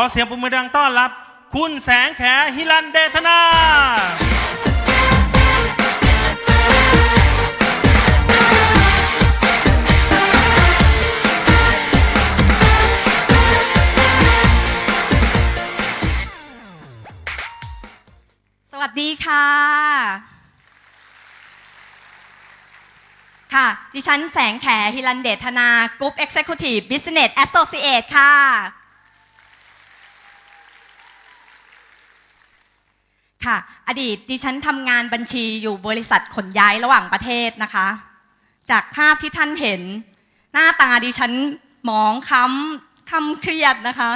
อเสียงปรบมือดังต้อนรับ คุณแสงแขฮิรันเดธนา สวัสดีค่ะ ค่ะ ดิฉันแสงแขฮิรันเดธนา กรุ๊ป Executive Business Associate ค่ะ ค่ะ อดีตดิฉันทำงานบัญชีอยู่บริษัทขนย้ายระหว่างประเทศนะคะ จากภาพที่ท่านเห็น หน้าตาดิฉันหมองค้ำคำเครียดนะคะ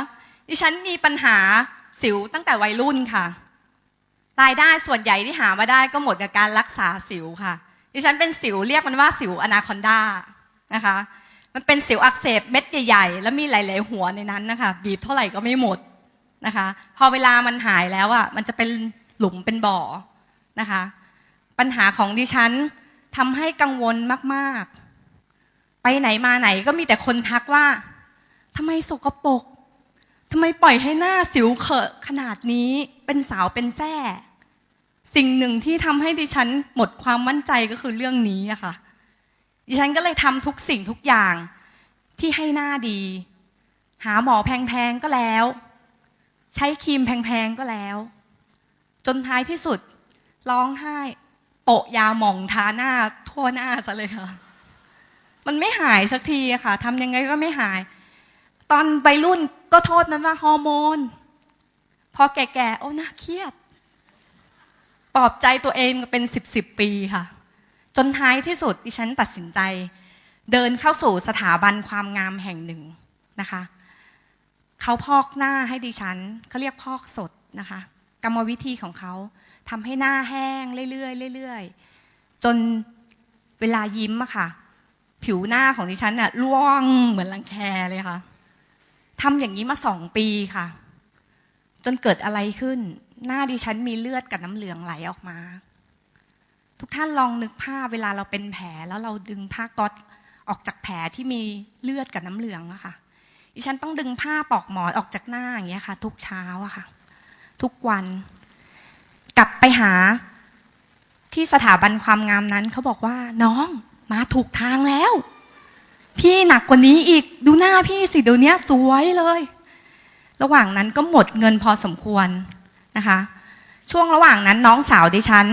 ดิฉันมีปัญหาสิวตั้งแต่วัยรุ่นค่ะ รายได้ส่วนใหญ่ที่หามาได้ก็หมดกับการรักษาสิวค่ะ ดิฉันเป็นสิวเรียกมันว่าสิวอนาคอนดานะคะ มันเป็นสิวอักเสบเม็ดใหญ่ๆ แล้วมีหลายๆหัวในนั้นนะคะ บีบเท่าไหร่ก็ไม่หมดนะคะ พอเวลามันหายแล้วอะมันจะเป็น หลุมเป็นบ่อนะคะ ปัญหาของดิฉันทำให้กังวลมากๆ ไปไหนมาไหนก็มีแต่คนทักว่าทำไมสกปรกทำไมปล่อยให้หน้าสิวเขอะขนาดนี้เป็นสาวเป็นแท่สิ่งหนึ่งที่ทำให้ดิฉันหมดความมั่นใจก็คือเรื่องนี้อะค่ะ ดิฉันก็เลยทำทุกสิ่งทุกอย่างที่ให้หน้าดี หาหมอแพงๆก็แล้ว ใช้ครีมแพงๆก็แล้ว จนท้ายที่สุดร้องไห้ โปะยาหม่องทาหน้าทั่วหน้าซะเลยค่ะ มันไม่หายสักทีค่ะทำยังไงก็ไม่หาย ตอนวัยรุ่นก็โทษนั้นว่าฮอร์โมน พอแก่ๆ โอ้น่าเครียด ปลอบใจตัวเองเป็นสิบสิบปีค่ะ จนท้ายที่สุดดิฉันตัดสินใจ เดินเข้าสู่สถาบันความงามแห่งหนึ่งนะคะ เขาพอกหน้าให้ดิฉันเขาเรียกพอกสดนะคะ กรรมวิธีของเขาทำให้หน้าแห้งเรื่อยๆเรื่อยๆจนเวลายิ้มอะค่ะ ผิวหน้าของดิฉันน่ะร่วงเหมือนรังแคเลยค่ะทำอย่างนี้มาสองปีค่ะ จนเกิดอะไรขึ้น หน้าดิฉันมีเลือดกับน้ำเหลืองไหลออกมา ทุกท่านลองนึกภาพเวลาเราเป็นแผลแล้วเราดึงผ้าก๊อตออกจากแผลที่มีเลือดกับน้ำเหลืองอะค่ะ ดิฉันต้องดึงผ้าปอกหมอนออกจากหน้าอย่างเงี้ยค่ะ ทุกเช้าอะค่ะ ทุกวัน กลับไปหาที่สถาบันความงามนั้นเขาบอกว่า น้องมาถูกทางแล้ว พี่หนักกว่านี้อีกดูหน้าพี่สิเดี๋ยวนี้สวยเลย ระหว่างนั้นก็หมดเงินพอสมควรนะคะ ช่วงระหว่างนั้นน้องสาวดิฉัน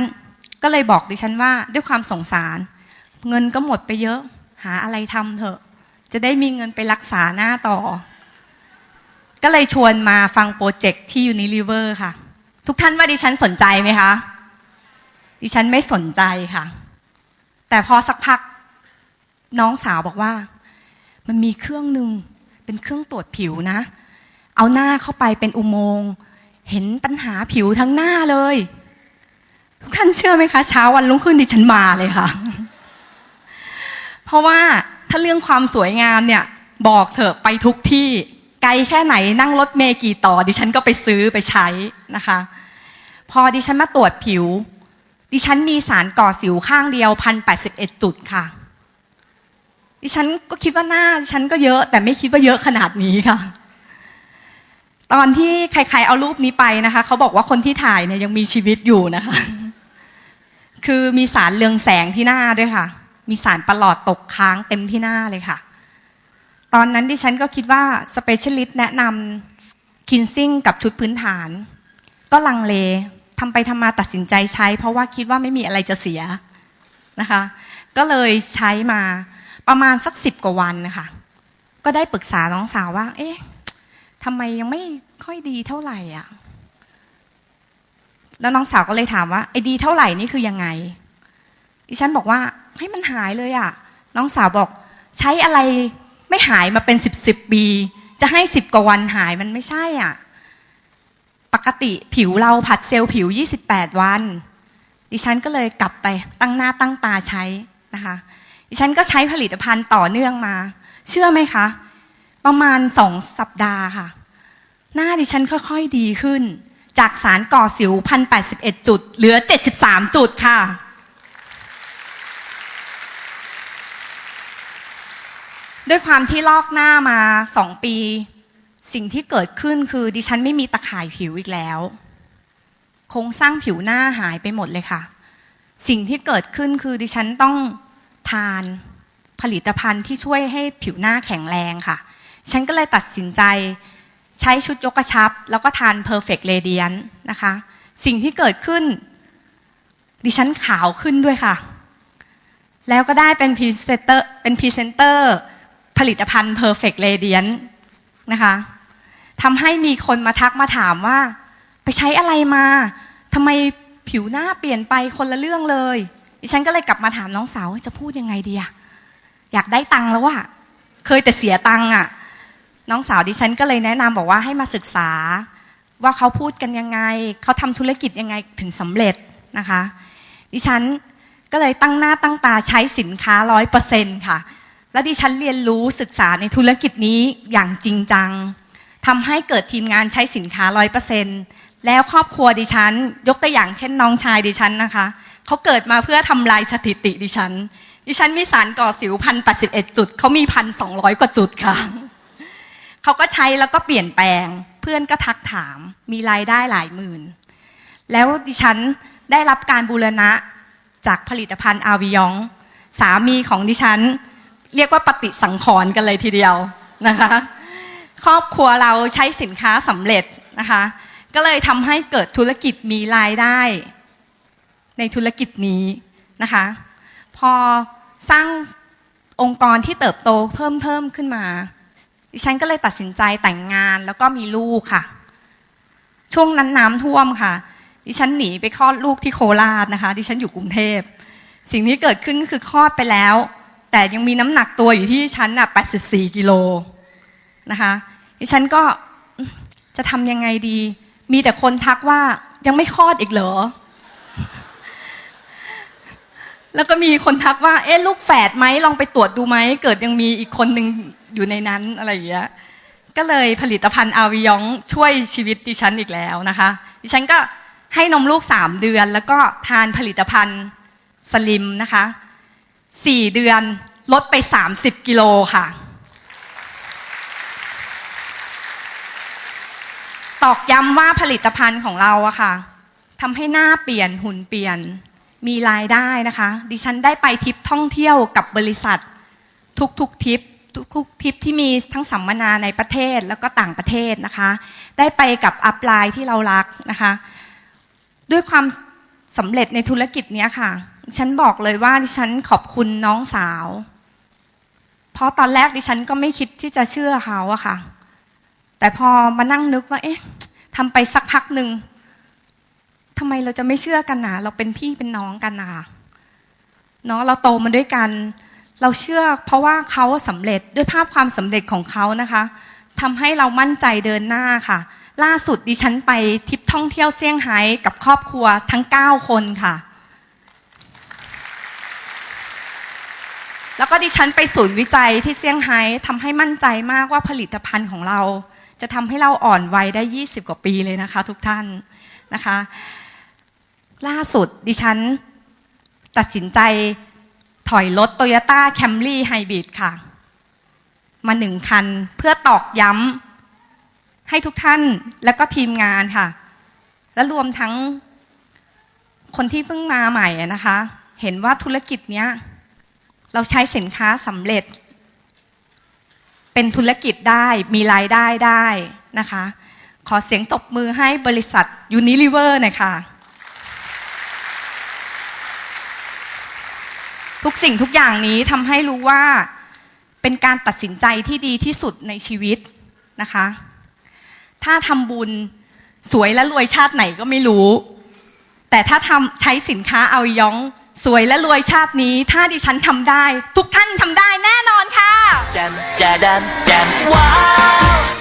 ก็เลยบอกดิฉันว่าด้วยความสงสาร เงินก็หมดไปเยอะ หาอะไรทำเถอะ จะได้มีเงินไปรักษาหน้าต่อ ก็เลยชวนมาฟังโปรเจกต์ที่ Unilever ค่ะ ทุกท่านว่าดิฉันสนใจไหมคะ ดิฉันไม่สนใจค่ะ แต่พอสักพักน้องสาวบอกว่า มันมีเครื่องหนึ่งเป็นเครื่องตรวจผิวนะ เอาหน้าเข้าไปเป็นอุโมงค์เห็นปัญหาผิวทั้งหน้าเลย ทุกท่านเชื่อไหมคะเช้าวันรุ่งขึ้นดิฉันมาเลยค่ะ เพราะว่าถ้าเรื่องความสวยงามเนี่ย บอกเถอะไปทุกที่ ไกลแค่ไหนนั่งรถเมล์กี่ต่อ ดิฉันก็ไปซื้อไปใช้นะคะ พอดิฉันมาตรวจผิว ดิฉันมีสารก่อสิวข้างเดียวพันแปดสิบเอ็ดจุดค่ะ ดิฉันก็คิดว่าหน้าดิฉันก็เยอะแต่ไม่คิดว่าเยอะขนาดนี้ค่ะ ตอนที่ใครๆเอารูปนี้ไปนะคะเขาบอกว่าคนที่ถ่ายเนี่ยยังมีชีวิตอยู่นะคะ คือมีสารเรืองแสงที่หน้าด้วยค่ะ มีสารประหลอดตกค้างเต็มที่หน้าเลยค่ะ ตอนนั้นดิฉันก็คิดว่าสเปเชียลิสต์แนะนำคินซิ่งกับชุดพื้นฐาน ก็ลังเลทำไปทำมาตัดสินใจใช้ เพราะว่าคิดว่าไม่มีอะไรจะเสียนะคะ ก็เลยใช้มาประมาณสักสิบกว่าวันนะคะก็ได้ปรึกษาน้องสาวว่า เอ๊ะทำไมยังไม่ค่อยดีเท่าไหร่อะ แล้วน้องสาวก็เลยถามว่าไอ้ดีเท่าไหร่นี่คือยังไง ดิฉันบอกว่าให้มันหายเลยอะ น้องสาวบอกใช้อะไร ไม่หายมาเป็นสิบสิบปี จะให้สิบกว่าวันหายมันไม่ใช่อะ ปกติผิวเราผัดเซลล์ผิว28วัน ดิฉันก็เลยกลับไปตั้งหน้าตั้งตาใช้นะคะ ดิฉันก็ใช้ผลิตภัณฑ์ต่อเนื่องมา เชื่อไหมคะ ประมาณสองสัปดาห์ค่ะ หน้าดิฉันค่อยๆดีขึ้น จากสารก่อสิวพันแปดสิบเอ็ดจุด เหลือเจ็ดสิบสามจุดค่ะ ด้วยความที่ลอกหน้ามาสองปี สิ่งที่เกิดขึ้นคือดิฉันไม่มีตะข่ายผิวอีกแล้ว โครงสร้างผิวหน้าหายไปหมดเลยค่ะ สิ่งที่เกิดขึ้นคือดิฉันต้องทานผลิตภัณฑ์ที่ช่วยให้ผิวหน้าแข็งแรงค่ะ ฉันก็เลยตัดสินใจใช้ชุดยกกระชับ แล้วก็ทาน Perfect Radiant นะคะ สิ่งที่เกิดขึ้น ดิฉันขาวขึ้นด้วยค่ะ แล้วก็ได้เป็นพรีเซนเตอร์เป็นพรีเซนเตอร์ ผลิตภัณฑ์ Perfect Radiant นะคะทำให้มีคนมาทักมาถามว่า ไปใช้อะไรมาทำไมผิวหน้าเปลี่ยนไปคนละเรื่องเลย ดิฉันก็เลยกลับมาถามน้องสาวว่าจะพูดยังไงดีอะอยากได้ตังค์แล้วอะเคยแต่เสียตังค์อะน้องสาวดิฉันก็เลยแนะนำบอกว่าให้มาศึกษา ว่าเขาพูดกันยังไง เขาทำธุรกิจยังไงถึงสำเร็จนะคะ ดิฉันก็เลยตั้งหน้าตั้งตาใช้สินค้าร้อยเปอร์เซ็นค่ะ แล้วดิฉันเรียนรู้ศึกษาในธุรกิจนี้อย่างจริงจังทำให้เกิดทีมงานใช้สินค้าร้อยเปอร์เซ็นแล้วครอบครัวดิฉัน ยกตัวอย่างเช่นน้องชายดิฉันนะคะเขาเกิดมาเพื่อทำลายสถิติดิฉัน ดิฉันมีสารก่อสิวพันแปดสิบเอ็ดจุดเขามีพันสองร้อยกว่าจุดค่ะเขาก็ใช้แล้วก็เปลี่ยนแปลง เพื่อนก็ทักถาม มีรายได้หลายหมื่น แล้วดิฉันได้รับการบูรณะจากผลิตภัณฑ์อาวิยอง สามีของดิฉัน เรียกว่าปฏิสังขรณ์กันเลยทีเดียวนะคะ ครอบครัวเราใช้สินค้าสำเร็จนะคะ ก็เลยทำให้เกิดธุรกิจมีรายได้ ในธุรกิจนี้นะคะ พอสร้างองค์กรที่เติบโตเพิ่มเพิ่มขึ้นมา ดิฉันก็เลยตัดสินใจแต่งงานแล้วก็มีลูกค่ะ ช่วงนั้นน้ำท่วมค่ะ ดิฉันหนีไปคลอดลูกที่โคราชนะคะ ดิฉันอยู่กรุงเทพ สิ่งที่เกิดขึ้นก็คือคลอดไปแล้ว แต่ยังมีน้ำหนักตัวอยู่ที่ชั้นอะ84กิโลนะคะดิฉันก็จะทำยังไงดี มีแต่คนทักว่ายังไม่คลอดอีกเหรอ แล้วก็มีคนทักว่า เอ๊ะลูกแฝดไหมลองไปตรวจดูไหม เกิดยังมีอีกคนหนึ่งอยู่ในนั้นอะไรอย่างเงี้ยก็เลยผลิตภัณฑ์อาวิยองช่วยชีวิตดิฉันอีกแล้วนะคะ ดิฉันก็ให้นมลูกสามเดือน แล้วก็ทานผลิตภัณฑ์สลิมนะคะ สี่เดือน ลดไปสามสิบกิโลค่ะ ตอกย้ำว่าผลิตภัณฑ์ของเราอะค่ะทำให้หน้าเปลี่ยนหุ่นเปลี่ยน มีรายได้นะคะ ดิฉันได้ไปทริปท่องเที่ยวกับบริษัท ทุกๆทริปทุกๆทริปที่มีทั้งสัมมนาในประเทศแล้วก็ต่างประเทศนะคะ ได้ไปกับอัพไลน์ที่เรารักนะคะ ด้วยความ สำเร็จในธุรกิจเนี้ยค่ะ ฉันบอกเลยว่าดิฉันขอบคุณน้องสาว เพราะตอนแรกดิฉันก็ไม่คิดที่จะเชื่อเขาอะค่ะ แต่พอมานั่งนึกว่า เอ๊ะทำไปสักพักหนึ่งทำไมเราจะไม่เชื่อกันนะเราเป็นพี่เป็นน้องกันนะคะเนาะเราโตมาด้วยกัน เราเชื่อเพราะว่าเขาสำเร็จด้วยภาพความสำเร็จของเขานะคะทำให้เรามั่นใจเดินหน้าค่ะ ล่าสุดดิฉันไปทริปท่องเที่ยวเซี่ยงไฮ้กับครอบครัวทั้ง 9 คนค่ะ แล้วก็ดิฉันไปศูนย์วิจัยที่เซี่ยงไฮ้ทำให้มั่นใจมากว่าผลิตภัณฑ์ของเรา จะทำให้เราอ่อนวัยได้ 20 กว่าปีเลยนะคะ ทุกท่านนะคะ ล่าสุดดิฉันตัดสินใจถอยรถ Toyota Camry Hybrid ค่ะ มาหนึ่งคันเพื่อตอกย้ำ ให้ทุกท่านและก็ทีมงานค่ะ และรวมทั้งคนที่เพิ่งมาใหม่นะคะ เห็นว่าธุรกิจเนี้ย เราใช้สินค้าสำเร็จ เป็นธุรกิจได้มีรายได้ได้นะคะ ขอเสียงตบมือให้บริษัท Unilever หน่อยค่ะ ทุกสิ่งทุกอย่างนี้ทำให้รู้ว่าเป็นการตัดสินใจที่ดีที่สุดในชีวิตนะคะ ถ้าทำบุญสวยและรวยชาติไหนก็ไม่รู้ แต่ถ้าทำใช้สินค้าเอาย้องสวยและรวยชาตินี้ ถ้าดิฉันทำได้ ทุกท่านทำได้แน่นอนค่ะ แจมแจดแจมว้าว